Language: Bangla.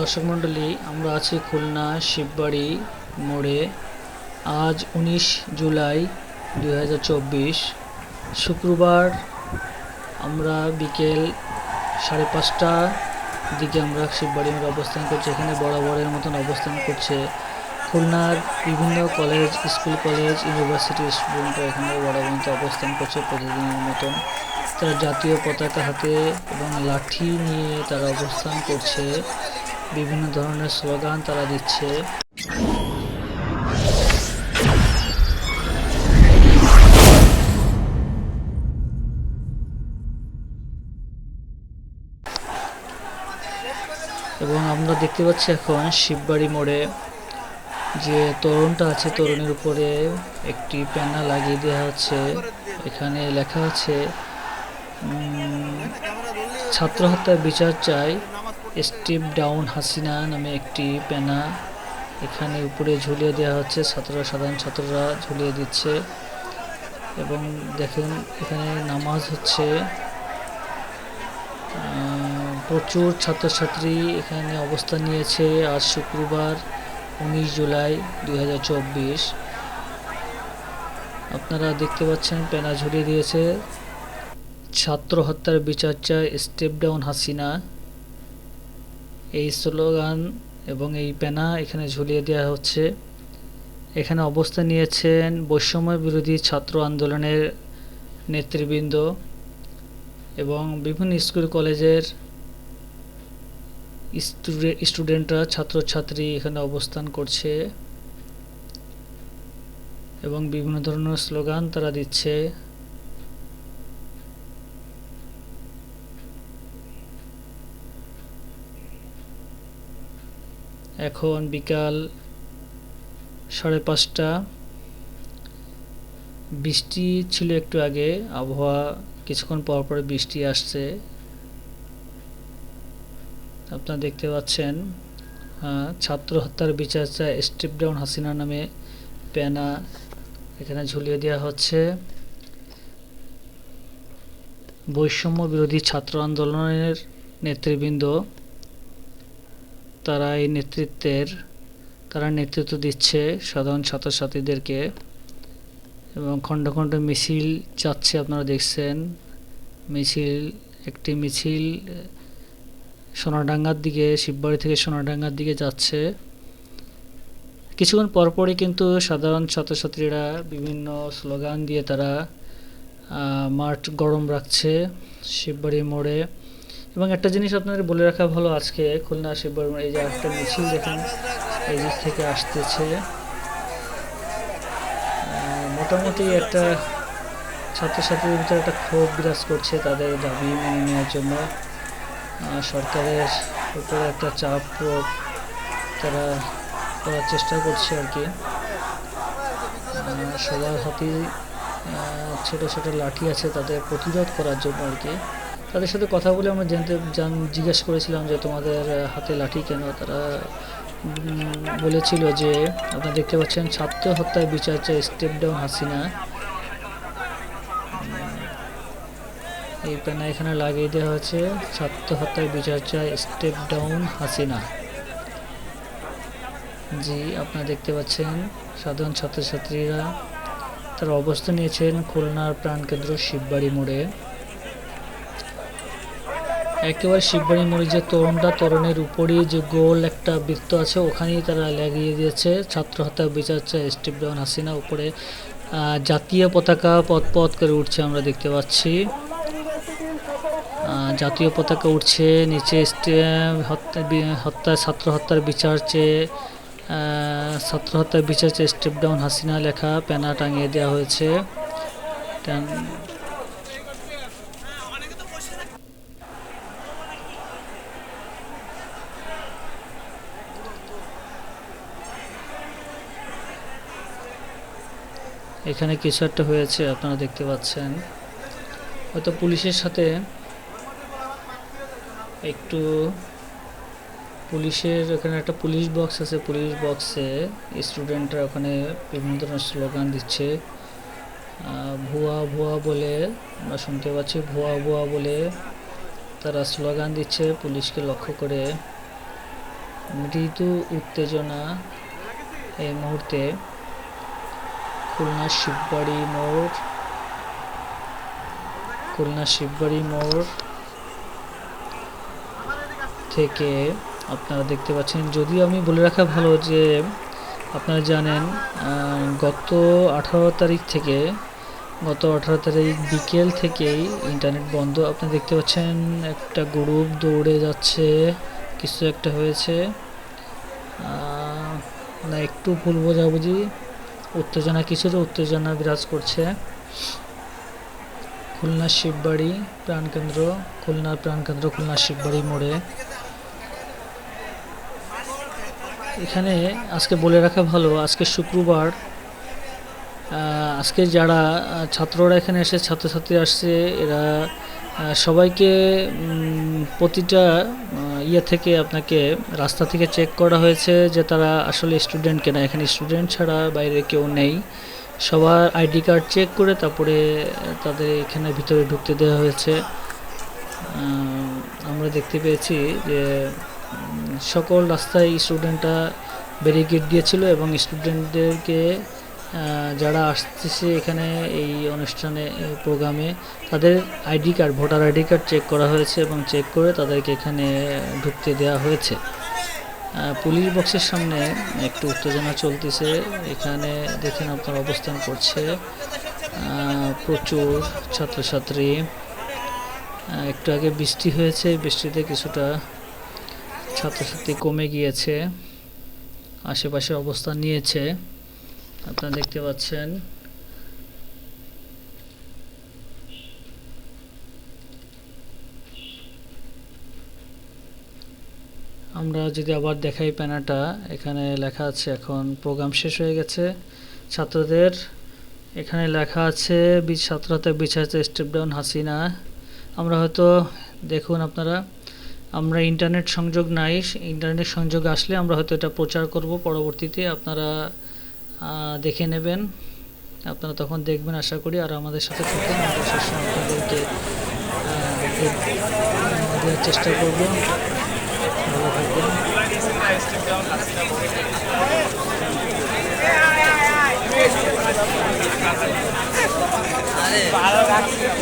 দর্শক মণ্ডলী, আমরা আছি খুলনা শিববাড়ি মোড়ে। আজ উনিশ জুলাই দু হাজার চব্বিশ, শুক্রবার আমরা বিকেল সাড়ে পাঁচটা দিকে আমরা শিববাড়ি মোড়ে অবস্থান করছি। এখানে বরাবরের মতন অবস্থান করছে খুলনার বিভিন্ন কলেজ, স্কুল কলেজ ইউনিভার্সিটির স্টুডেন্টরা এখানে বরাবর অবস্থান করছে প্রতিদিনের মতন। তারা জাতীয় পতাকা হাতে এবং লাঠি নিয়ে তারা অবস্থান করছে। বিভিন্ন ধরনের স্লোগান তারা দিচ্ছে। এবং আমরা দেখতে পাচ্ছি এখন শিববাড়ি মোড়ে যে তরুণটা আছে, তরুণের উপরে একটি প্যানা লাগিয়ে দেওয়া হচ্ছে। এখানে লেখা আছে ছাত্র হত্যার বিচার চাই। স্টিপ ডাউন হাসিনা নামে একটি প্যানা এখানে উপরে ঝুলিয়ে দেওয়া হচ্ছে, ছাত্ররা, সাধারণ ছাত্ররা ঝুলিয়ে দিচ্ছে। এবং দেখেন এখানে নামাজ হচ্ছে প্রচুর ছাত্রছাত্রী এখানে অবস্থান নিয়েছে আজ শুক্রবার উনিশ জুলাই দু হাজার চব্বিশ। আপনারা দেখতে পাচ্ছেন প্যানা ঝুলিয়ে দিয়েছে ছাত্র হত্যার বিচার চায় স্টেপ ডাউন হাসিনা। এই স্লোগান এবং এই প্যানা এখানে ঝুলিয়ে দেওয়া হচ্ছে। এখানে অবস্থান নিয়েছেন বৈষম্য বিরোধী ছাত্র আন্দোলনের নেতৃবৃন্দ এবং বিভিন্ন স্কুল, কলেজের স্টুডে- স্টুডেন্টরা, ছাত্রছাত্রী এখানে অবস্থান করছে এবং বিভিন্ন ধরনের স্লোগান তারা দিচ্ছে। এখন বিকাল সাড়ে পাঁচটা। বৃষ্টি ছিল একটু আগে, আবহাওয়া কিছুক্ষণ পর পর বৃষ্টি আসছে। আপনারা দেখতে পাচ্ছেন ছাত্র হত্যার বিচার চায় স্টেপ ডাউন হাসিনা নামে প্যানা এখানে ঝুলিয়ে দেওয়া হচ্ছে। বৈষম্য বিরোধী ছাত্র আন্দোলনের নেতৃবৃন্দ তারা এই নেতৃত্বের, তারা নেতৃত্ব দিচ্ছে সাধারণ ছাত্রছাত্রীদেরকে। এবং খণ্ড খণ্ড মিছিল যাচ্ছে আপনারা দেখছেন। মিছিল, একটি মিছিল সোনাডাঙ্গার দিকে, শিববাড়ি থেকে সোনাডাঙ্গার দিকে যাচ্ছে। কিছুক্ষণ পরপরই কিন্তু সাধারণ ছাত্রছাত্রীরা বিভিন্ন স্লোগান দিয়ে তারা মাঠ গরম রাখছে শিববাড়ি মোড়ে। এবং একটা জিনিস আপনাদের বলে রাখা ভালো আজকে খুলনা শিববাড়ি মোড়ে এই যে একটা মিছিল দেখেন এই দিক থেকে আসতেছে মোটামুটি একটা ছাত্রছাত্রীদের ভিতরে একটা ক্ষোভ বিরাজ করছে তাদের দাবি মেনে নেওয়ার জন্য। সরকারের উপরে একটা চাপ তারা করার চেষ্টা করছে আর কি। সবার আহ, ছোট ছোট লাঠি আছে তাদের প্রতিরোধ করার জন্য আর কি। তাদের সাথে কথা বলে আমরা জানতে, জান, জিজ্ঞেস করেছিলাম যে তোমাদের হাতে লাঠি কেন? তারা বলেছিল যে, আপনারা দেখতে পাচ্ছেন ছাত্র হত্যার বিচার চাই স্টেপ ডাউন হাসিনা। এই প্যানা এখানে লাগিয়ে দেওয়া হয়েছে, ছাত্র হত্যার বিচার চায় স্টেপ ডাউন হাসিনা। জি, আপনারা দেখতে পাচ্ছেন, সাধারণ ছাত্রছাত্রীরা তারা অবস্থান নিয়েছেন, খুলনার প্রাণকেন্দ্র শিববাড়ি মোড়ে। একেবারে শিববাড়ি মোড়ে যে তরুণটা, তরুণের উপরেই যে গোল একটা বৃত্ত আছে, ওখানেই তারা লাগিয়ে দিয়েছে। ছাত্র হত্যার বিচার চায় স্টেপ ডাউন হাসিনা। উপরে জাতীয় পতাকা পথ পথ করে উঠছে আমরা দেখতে পাচ্ছি। জাতীয় পতাকা উঠছে, নিচে হত্যা ছাত্র হত্যার বিচার চেয়ে ছাত্র হত্যার বিচার চেয়ে স্টেপ ডাউন হাসিনা লেখা প্যানা টাঙিয়ে দেওয়া হয়েছে। এখানে কিছু একটা হয়েছে, আপনারা দেখতে পাচ্ছেন। হয়তো পুলিশের সাথে একটু পুলিশের ওখানে একটা পুলিশ বক্স আছে, পুলিশ বক্সে স্টুডেন্টরা ওখানে বিভিন্ন ধরনের স্লোগান দিচ্ছে। ভুয়া ভুয়া বলে, আমরা শুনতে পাচ্ছি, ভুয়া ভুয়া বলে তারা স্লোগান দিচ্ছে পুলিশকে লক্ষ্য করে। মৃদু উত্তেজনা এই মুহূর্তে। খুলনা শিববাড়ি মোড়। খুলনা শিববাড়ি মোড় থেকে আপনারা দেখতে পাচ্ছেন, যদিও আমি বলে রাখা ভালো যে আপনারা জানেন গত আঠারো তারিখ থেকে, গত আঠারো তারিখ বিকেল থেকেই ইন্টারনেট বন্ধ। আপনি দেখতে পাচ্ছেন একটা গ্রুপ দৌড়ে যাচ্ছে, কিছু একটা হয়েছে। না, একটু ভুল বোঝাবুঝি। উত্তেজনা, কিছুটা উত্তেজনা বিরাজ করছে। খুলনা শিববাড়ি প্রাণকেন্দ্র, খুলনার প্রাণকেন্দ্র, খুলনা শিববাড়ি মোড়ে। এখানে আজকে বলে রাখা ভালো, আজকে শুক্রবার আজকে যারা ছাত্ররা এখানে এসে ছাত্রছাত্রী আসছে, এরা সবাইকে প্রতিটা ইয়ে থেকে আপনাকে রাস্তা থেকে চেক করা হয়েছে যে তারা আসলে স্টুডেন্ট কিনা। এখানে স্টুডেন্ট ছাড়া বাইরে কেউ নেই। সবার আইডি কার্ড চেক করে তারপরে তাদের এখানে ভিতরে ঢুকতে দেওয়া হয়েছে। আমরা দেখতে পেয়েছি যে সকল রাস্তায় স্টুডেন্টরা ব্যারিকেড দিয়েছিল এবং স্টুডেন্টদেরকে যারা আসতেছে এখানে এই অনুষ্ঠানে প্রোগ্রামে, তাদের ID card, voter ID card check করা হয়েছে এবং চেক করে তাদেরকে এখানে ঢুকতে দেওয়া হয়েছে। পুলিশ বক্সের সামনে একটু উত্তেজনা চলতেছে। এখানে দেখেন আপনার অবস্থান করছে। প্রচুর ছাত্রছাত্রী। একটু আগে বৃষ্টি হয়েছে বৃষ্টিতে কিছুটা ছাত্রছাত্রী কমে গিয়েছে, আশেপাশে অবস্থান নিয়েছে। আপনারা দেখতে পাচ্ছেন। আমরা যদি আবার দেখাই প্যানাটা, এখানে লেখা আছে এখন প্রোগ্রাম শেষ হয়ে গেছে। ছাত্রদের, এখানে লেখা আছে ছাত্র হাতে বিছাইছে স্টেপ ডাউন হাসিনা। আমরা হয়তো দেখুন আপনারা, আমরা ইন্টারনেট সংযোগ নাই, ইন্টারনেট সংযোগ আসলে আমরা হয়তো এটা প্রচার করব। পরবর্তীতে আপনারা দেখে নেবেন। আপনারা তখন দেখবেন, আশা করি। আর আমাদের সাথে থাকবেন আমরা সবসময় আপনাদেরকে দেওয়ার চেষ্টা করব। ভালো থাকবেন।